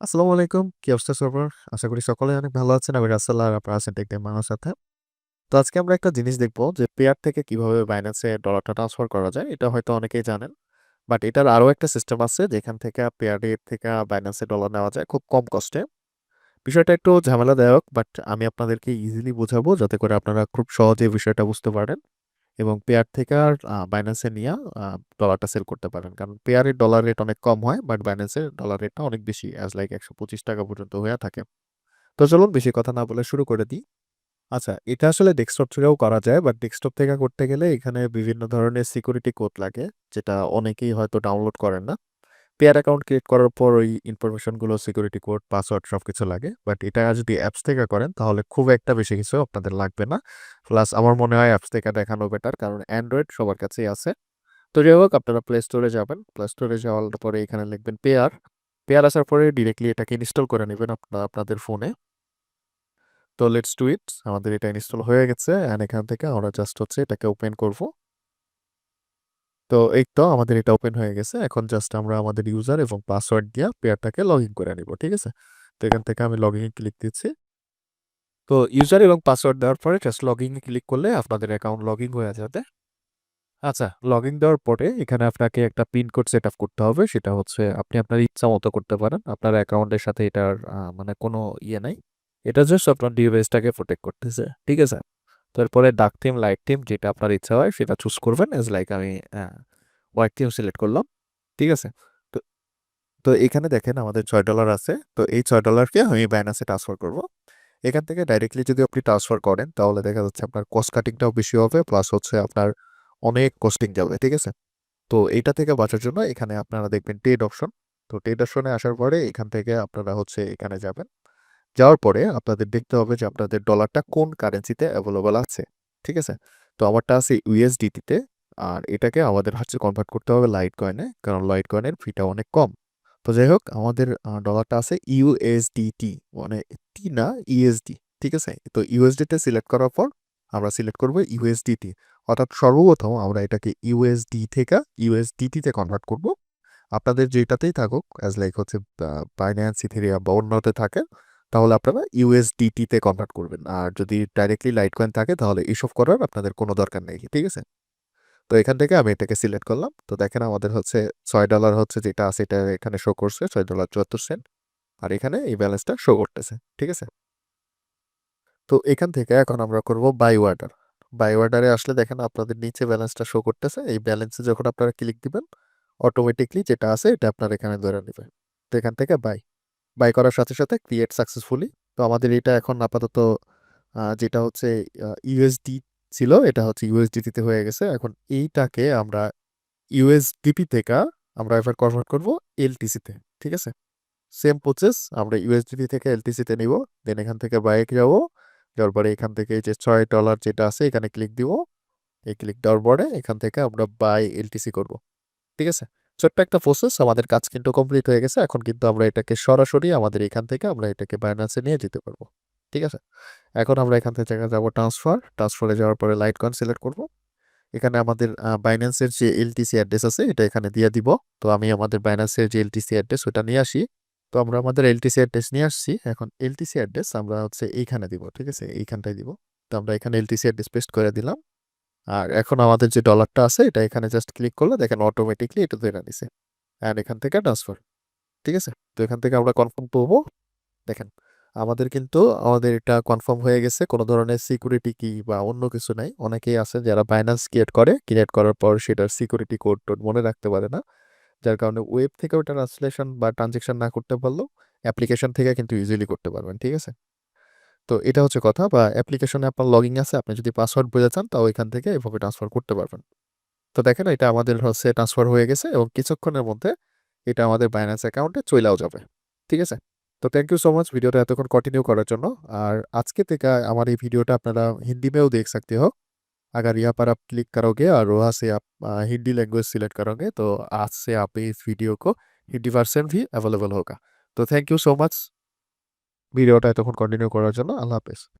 আসসালামু আলাইকুম। কি অবস্থা সবার? আশা করি সকলে অনেক ভালো আছেন। আমি রাসেল আর আপনারা আছেন টেকটাইম মানুষ সাথে। তো আজকে আমরা একটা জিনিস দেখব যে পেয়ার থেকে কীভাবে বাইন্যান্সে ডলারটা ট্রান্সফার করা যায়। এটা হয়তো অনেকেই জানেন। বাট এটার আরও একটা সিস্টেম আছে যেখান থেকে পেয়ারের থেকে বাইন্যান্সে ডলার নেওয়া যায় খুব কম কষ্টে বিষয়টা একটু ঝামেলাদায়ক, বাট আমি আপনাদেরকে ইজিলি বোঝাবো যাতে করে আপনারা খুব সহজে বিষয়টা বুঝতে পারেন এবং পেয়ার থেকে আর বাইন্যান্সে নিয়ে ডলারটা সেল করতে পারেন। কারণ পেয়ারের ডলার রেট অনেক কম হয় বাট বাইন্যান্সের ডলার রেটটা অনেক বেশি অ্যাজ লাইক ৳১২৫ পর্যন্ত হয়ে থাকে। তো চলুন বেশি কথা না বলে শুরু করে দিই। আচ্ছা এটা আসলে ডেস্কটপ থেকেও করা যায় বাট ডেস্কটপ থেকে করতে গেলে এখানে বিভিন্ন ধরনের সিকিউরিটি কোড লাগে, যেটা অনেকেই হয়তো ডাউনলোড করেন না। পেয়ার অ্যাকাউন্ট ক্রিয়েট করার পর ওই ইনফরমেশনগুলো সিকিউরিটি কোড, পাসওয়ার্ড সব কিছু লাগে। বাট এটা যদি অ্যাপস থেকে করেন তাহলে খুব একটা বেশি কিছু আপনাদের লাগবে না। প্লাস আমার মনে হয় অ্যাপস থেকে দেখানো বেটার কারণ অ্যান্ড্রয়েড সবার কাছেই আছে। তো যাই হোক আপনারা প্লে স্টোরে যাবেন। প্লে স্টোরে যাওয়ার পরে এখানে লিখবেন পেয়ার। পেয়ার আসার পরে ডিরেক্টলি এটাকে ইনস্টল করে নেবেন আপনারা আপনাদের ফোনে। তো লেটস টু ইট। আমাদের এটা ইনস্টল হয়ে গেছে অ্যান্ড এখান থেকে আমরা জাস্ট হচ্ছে এটাকে ওপেন করব। তো এই তো আমাদের এটা ওপেন হয়ে গেছে। এখন জাস্ট আমরা আমাদের ইউজার এবং পাসওয়ার্ড দিয়ে পেয়ারটাকে লগ ইন করে নিব। ঠিক আছে? তো এখান থেকে আমি লগইন এ ক্লিক দিচ্ছি। তো ইউজার এবং পাসওয়ার্ড দেওয়ার পরে জাস্ট লগইন এ ক্লিক করলে আপনাদের অ্যাকাউন্ট লগ ইন হয়ে যাবে। আচ্ছা লগইন দেওয়ার পরে এখানে আপনাকে একটা পিন কোড সেট আপ করতে হবে। সেটা হচ্ছে আপনি আপনার ইচ্ছা মতো করতে পারেন। আপনার অ্যাকাউন্টের সাথে এটার মানে কোনো ইয়ে নাই। এটা জাস্ট আপনার ডিভাইসটাকে প্রটেক্ট করতেছে। ঠিক আছে? তো এরপরে ডার্ক থিম, লাইট থিম যেটা আপনার ইচ্ছা হয় সেটা চুজ করবেন। অ্যাজ লাইক আমি হোয়াইট থিম সিলেক্ট করলাম। ঠিক আছে? তো তো এখানে দেখেন আমাদের $৬ আছে। তো এই $৬ কে আমি ব্যানাসে ট্রান্সফার করব। এখান থেকে ডাইরেক্টলি যদি আপনি ট্রান্সফার করেন তাহলে দেখা যাচ্ছে আপনার কস্ট কাটিংটাও বেশি হবে প্লাস হচ্ছে আপনার অনেক কস্টিং যাবে। ঠিক আছে? তো এইটা থেকে বাঁচার জন্য এখানে আপনারা দেখবেন টেড অপশন। তো ট্রেড অপশনে আসার পরে এখান থেকে আপনারা হচ্ছে এখানে যাবেন। যাওয়ার পরে আপনাদের দেখতে হবে যে আপনাদের ডলারটা কোন কারেন্সিতে এভেইলেবল আছে। ঠিক আছে? তো আমারটা আছে USDT তে। আর এটাকে আমাদের হচ্ছে কনভার্ট করতে হবে লাইট কয়েনে। কারণ লাইট কয়েনের ফিটা অনেক কম। তো যাই হোক আমাদের ডলারটা আছে ইউএসডিটি মানে টি না ইউএসডি ঠিক আছে? তো ইউএসডিতে সিলেক্ট করার পর আমরা সিলেক্ট করব ইউএসডিটি অর্থাৎ সর্বপ্রথম আমরা এটাকে ইউএসডি থেকে ইউএসডিটিতে কনভার্ট করব। আপনাদের যেটাতেই থাকুক অ্যাজ লাইক হচ্ছে বাইন্যান্স, ইথেরিয়াম বা অন্যতে থাকে তাহলে আপনারা USDT তে কনভার্ট করবেন। আর যদি ডাইরেক্টলি লাইট কয়েন থাকে, তাহলে এসব করার আপনাদের কোনো দরকার নেই। ঠিক আছে? তো এখান থেকে আমি এটাকে সিলেক্ট করলাম। তো দেখেন আমাদের হচ্ছে ছয় ডলার হচ্ছে যেটা আছে, এটা এখানে শো করছে $৬.৭৪ আর এখানে এই ব্যালেন্সটা শো করতেছে। ঠিক আছে? তো এখান থেকে এখন আমরা করব বাই অর্ডার। বাই অর্ডারে আসলে দেখেন আপনাদের নিচে ব্যালেন্সটা শো করতেছে। এই ব্যালেন্সে যখন আপনারা ক্লিক দিবেন অটোমেটিকলি যেটা আছে, এটা আপনার এখানে ধরে নিবে। তো এখান থেকে বাই। বাই করার সাথে, সাথে ক্রিয়েট সাকসেসফুলি। তো আমাদের এটা এখন আপাতত যেটা হচ্ছে ইউএসডি ছিল এটা হচ্ছে USDT তে হয়ে গেছে। এখন এইটাকে আমরা ইউএসডিপি থেকে আমরা এবার কনভার্ট করব এলটিসিতে ঠিক আছে? সেম প্রসেস আমরা USDT থেকে LTC তে নিব। দেন এখান থেকে বাই যাব। যাওয়ার পরে এখান থেকে যে $৬ যেটা আছে এখানে ক্লিক দিব। এই ক্লিক দেওয়ার পরে এখান থেকে আমরা বাই এলটিসি করব। ঠিক আছে? ছোট্ট একটা প্রসেস আমাদের কাজ কিন্তু কমপ্লিট হয়ে গেছে। এখন কিন্তু আমরা এটাকে সরাসরি আমাদের এখান থেকে আমরা এটাকে বাইন্যান্সে নিয়ে যেতে পারব ঠিক আছে? এখন আমরা এখান থেকে যাব ট্রান্সফার। ট্রান্সফারে যাওয়ার পরে লাইট কয়েন সিলেক্ট করব। এখানে আমাদের বাইন্যান্সের যে LTC অ্যাড্রেস আছে, এটা এখানে দিয়ে দিব। তো আমি আমাদের বাইন্যান্সের যে LTC অ্যাড্রেস ওটা নিয়ে আসি। তো আমরা আমাদের LTC অ্যাড্রেস নিয়ে আসছি। এখন LTC অ্যাড্রেস আমরা হচ্ছে এইখানে দিব। ঠিক আছে? এইখানটায় দিব। তো আমরা এখানে LTC অ্যাড্রেস পেস্ট করে দিলাম। আর এখন আমাদের যে ডলারটা আছে, এটা এখানে জাস্ট ক্লিক করলে দেখেন অটোমেটিকলি এটা ধরে নিছে। অ্যান্ড এখান থেকে ট্রান্সফার। ঠিক আছে? তো এখান থেকে আমরা কনফার্ম করব। দেখেন, আমাদের কিন্তু, আমাদের এটা কনফার্ম হয়ে গেছে। কোনো ধরনের সিকিউরিটি কি বা অন্য কিছু নাই। অনেকেই আছে যারা বাইন্যান্স ক্রিয়েট করে। ক্রিয়েট করার পর সেটার সিকিউরিটি কোড টোড মনে রাখতে পারে না। যার কারণে ওয়েব থেকে ওটা ট্রান্সলেশন বা ট্রানজেকশন না করতে পারলেও অ্যাপ্লিকেশন থেকে কিন্তু ইজিলি করতে পারবেন। ঠিক আছে? তো এটা হচ্ছে কথা বা অ্যাপ্লিকেশনে আপনার লগিং আছে, আপনি যদি পাসওয়ার্ড বুঝে চান তাও এখান থেকে এভাবে ট্রান্সফার করতে পারবেন। তো দেখেন এটা আমাদের হচ্ছে ট্রান্সফার হয়ে গেছে এবং কিছুক্ষণের মধ্যে এটা আমাদের বাইন্যান্স অ্যাকাউন্টে চলেও যাবে। ঠিক আছে? তো থ্যাংক ইউ সো মাচ ভিডিওটা এতক্ষণ কন্টিনিউ করার জন্য। আর আজকে থেকে আমার এই ভিডিওটা আপনারা হিন্দি মেয়েও দেখ सकते হোক আগার ইয়া পর আপ ক্লিক করোগে আর ওহা সে আপ হিন্দি ল্যাঙ্গুয়েজ সিলেক্ট করোগে। তো আজ সে আপ এই ভিডিও কো হিন্দি ভার্সন ভি অ্যাভেলেবল होगा তো থ্যাংক ইউ সো মাচ ভিডিওটা এতক্ষণ কন্টিনিউ করার জন্য। আল্লাহ হাফেজ।